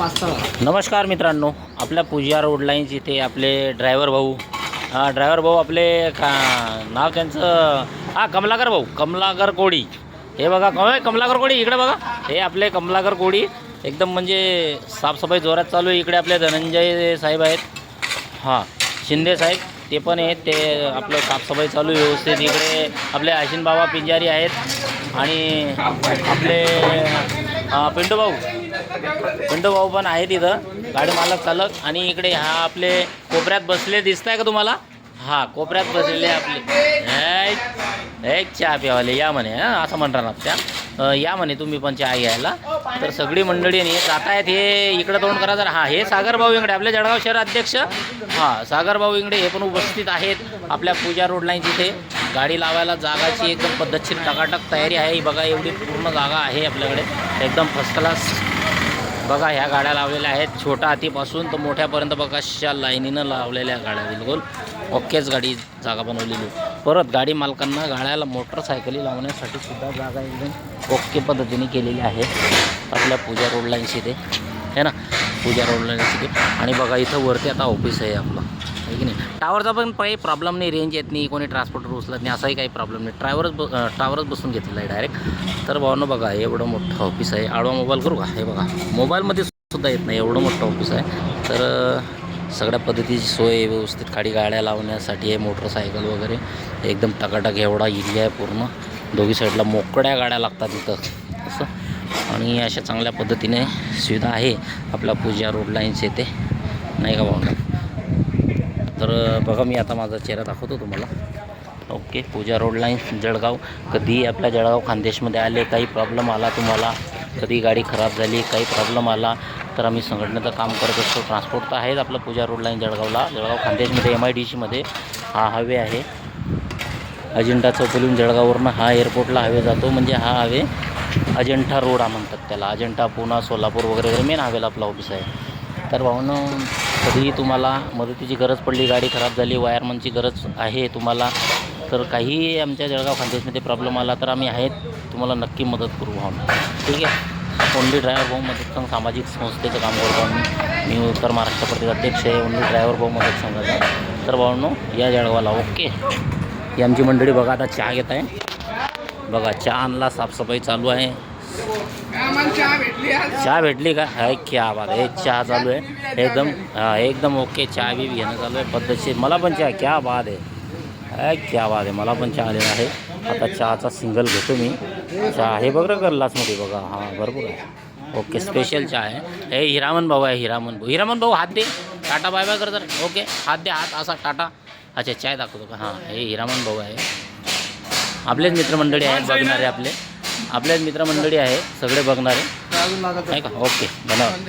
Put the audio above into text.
नमस्कार मित्रांनो आपल्या पूजा रोड लाईन्स इथे आपले ड्रायव्हर भाऊ ड्रायव्हर भाऊ आपले का नाव त्यांचं हा कमलाकर भाऊ कमलाकर कोडी. हे बघा कम कमलाकर कोडी इकडे बघा. हे आपले कमलाकर कोडी एकदम म्हणजे साफसफाई जोरात चालू आहे. इकडे आपले धनंजय साहेब आहेत. हां शिंदे साहेब ते पण आहेत. ते आपलं साफसफाई चालू व्यवस्थित. इकडे आपले आशिन बाबा पिंजारी आहेत. आणि आपले पिंटू भाऊ. पिंटू भाऊ पण आहेत इथं गाडी मालक चालक. आणि इकडे हा आपले कोपऱ्यात बसले. दिसत आहे का तुम्हाला? हा कोपऱ्यात बसलेले आपले. एक- चहा प्यावाले. या म्हणे हं, असं म्हणणार त्या या म्हणे तुम्ही पण चहा घ्यायला. तर सगळी मंडळी आणि जात आहेत हे इकडं तोंड करा जर. हा हे सागरभाऊ इंगडे आपले जळगाव शहर अध्यक्ष. हां सागरभाऊ इंगडे हे पण उपस्थित आहेत आपल्या पूजा रोड लाईन तिथे. गाडी लावायला जागाची एकदम पद्धतशीर टकाटक तयारी आहे. ही बघा एवढी पूर्ण जागा आहे आपल्याकडे. एकदम फर्स्ट क्लास बघा ह्या गाड्या लावलेल्या आहेत. छोट्या हातीपासून तर मोठ्यापर्यंत बघा अशा लाईनीनं लावलेल्या गाड्या बिलकुल. ओकेच गाडी जागा बनवलेली. परत गाडी मालकांना गाड्याला मोटरसायकली लावण्यासाठी सुद्धा जागा एकदम ओके पद्धतीने केलेली आहे. आपल्या पूजा रोड इथे है ना? पूजा रोडला इथे आणि बघा इथं वरती आता ऑफिस आहे आपलं. आहे की नाही? टावरचा पण काही प्रॉब्लेम नाही रेंज येत नाही कोणी ट्रान्सपोर्टर उचलत नाही असाही काही प्रॉब्लेम नाही. ट्रॅव्हरच ब टावरच बसून घेतलेला आहे डायरेक्ट तर भावानं बघा एवढं मोठं ऑफिस आहे. आडवा मोबाईल करू का? हे बघा मोबाईलमध्ये सुद्धा येत नाही एवढं मोठं ऑफिस आहे. तर सगळ्या पद्धतीची सोय व्यवस्थित खाडी गाड्या लावण्यासाठी आहे मोटरसायकल वगैरे. एकदम टकाटक एवढा एरिया आहे पूर्ण. दोघी साईडला मोकळ्या गाड्या लागतात इथं. असं. आणि अशा चांगल्या पद्धतीने सुविधा आहे. आपल्या पूजा रोड लाईन्स येते. नाही का भावना? तर बघा मी आता माझा चेहरा दाखवतो तुम्हाला. Okay Pooja road line Jalgaon. कधी आपल्या जळगाव खानदेशमध्ये आले काही प्रॉब्लेम आला तुम्हाला? कधी गाडी खराब झाली काही प्रॉब्लेम आला? तर आम्ही संघटनेचं काम करत असतो. ट्रान्सपोर्ट तर आहेच आपलं पूजा रोड लाईन जळगावला. जळगाव खानदेशमध्ये एम आय डी सीमध्ये हा हवे आहे. अजिंठा चौफुलीहून जळगाववरनं हा एअरपोर्टला हवे जातो. म्हणजे हा हवे अजिंठा रोड हा म्हणतात त्याला. अजिंठा पुणा सोलापूर वगैरे वगैरे मेन हवेला आपला ऑफिस आहे. तर भाऊनं कधीही तुम्हाला मदतीची गरज पडली गाडी खराब झाली वायरमनची गरज आहे तुम्हाला तर काहीही आमच्या जळगाव खानदेशमध्ये प्रॉब्लेम आला तर आम्ही आहेत तुम्हाला नक्की मदत करू भाऊन ठीक आहे? ओनली ड्रायव्हर भाऊ मदत संघ सामाजिक संस्थेचं काम करतो आम्ही. मी उत्तर महाराष्ट्र प्रदेश अध्यक्ष आहे ओनली ड्रायव्हर भाऊ मदत संघाचा. तर भाऊनो या जळगावाला ओके? ही आमची मंडळी बघा आता चहा घेत आहे. बघा चहा आणला साफसफाई चालू आहे. चहा भेटली का? हाय क्या बात आहे. चहा चालू आहे. एकदम हा एकदम ओके चहा बी घेणं चालू आहे. पद्धतशीर. मला पण चहा क्या बात आहे. हाय क्या बात आहे. मला पण चहा आलेला आहे. आता चहाचा सिंगल घेतो मी. चहा हे बघ रे ग्लासमध्ये बघा. हां भरपूर आहे. ओके स्पेशल चहा आहे. हे हिरामन भाऊ आहे हिरामन भाऊ. हिरामन भाऊ हात दे. टाटा बाय बाय कर तर ओके हात दे हात असा टाटा. अच्छा चाय दाखवतो का? हां हे हिरामन भाऊ आहे. आपलेच मित्रमंडळी आहेत बघणारे आपले. आपलेच मित्रमंडळी आहे सगळे बघणारे. आहे का? ओके धन्यवाद.